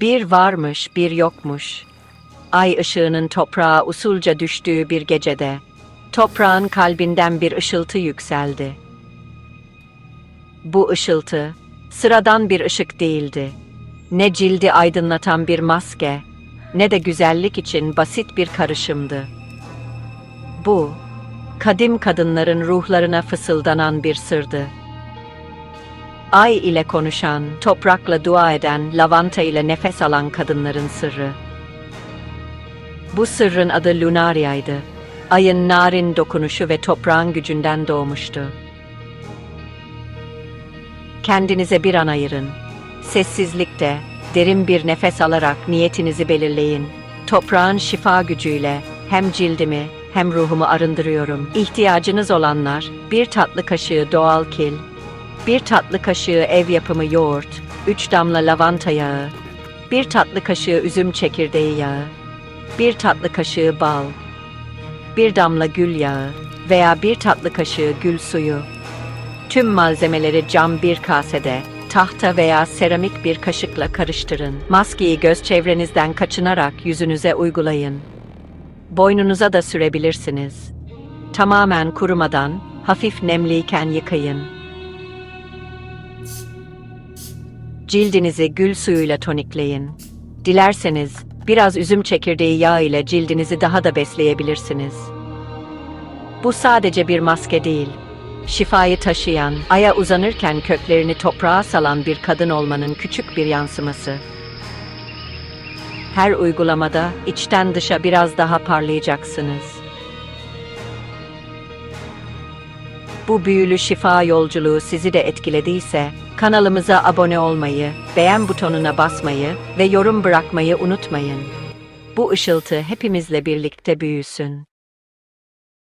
Bir varmış, bir yokmuş. Ay ışığının toprağa usulca düştüğü bir gecede, toprağın kalbinden bir ışıltı yükseldi. Bu ışıltı, sıradan bir ışık değildi. Ne cildi aydınlatan bir maske, ne de güzellik için basit bir karışımdı. Bu, kadim kadınların ruhlarına fısıldanan bir sırdı. Ay ile konuşan, toprakla dua eden, lavanta ile nefes alan kadınların sırrı. Bu sırrın adı Lunaria'ydı. Ayın narin dokunuşu ve toprağın gücünden doğmuştu. Kendinize bir an ayırın. Sessizlikte, derin bir nefes alarak niyetinizi belirleyin. Toprağın şifa gücüyle hem cildimi hem ruhumu arındırıyorum. İhtiyacınız olanlar, bir tatlı kaşığı doğal kil, bir tatlı kaşığı ev yapımı yoğurt, 3 damla lavanta yağı, bir tatlı kaşığı üzüm çekirdeği yağı, bir tatlı kaşığı bal, bir damla gül yağı veya bir tatlı kaşığı gül suyu. Tüm malzemeleri cam bir kasede, tahta veya seramik bir kaşıkla karıştırın. Maskeyi göz çevrenizden kaçınarak yüzünüze uygulayın. Boynunuza da sürebilirsiniz. Tamamen kurumadan, hafif nemliyken yıkayın. Cildinizi gül suyuyla tonikleyin. Dilerseniz biraz üzüm çekirdeği yağı ile cildinizi daha da besleyebilirsiniz. Bu sadece bir maske değil. Şifayı taşıyan, aya uzanırken köklerini toprağa salan bir kadın olmanın küçük bir yansıması. Her uygulamada içten dışa biraz daha parlayacaksınız. Bu büyülü şifa yolculuğu sizi de etkilediyse, kanalımıza abone olmayı, beğen butonuna basmayı ve yorum bırakmayı unutmayın. Bu ışıltı hepimizle birlikte büyüsün.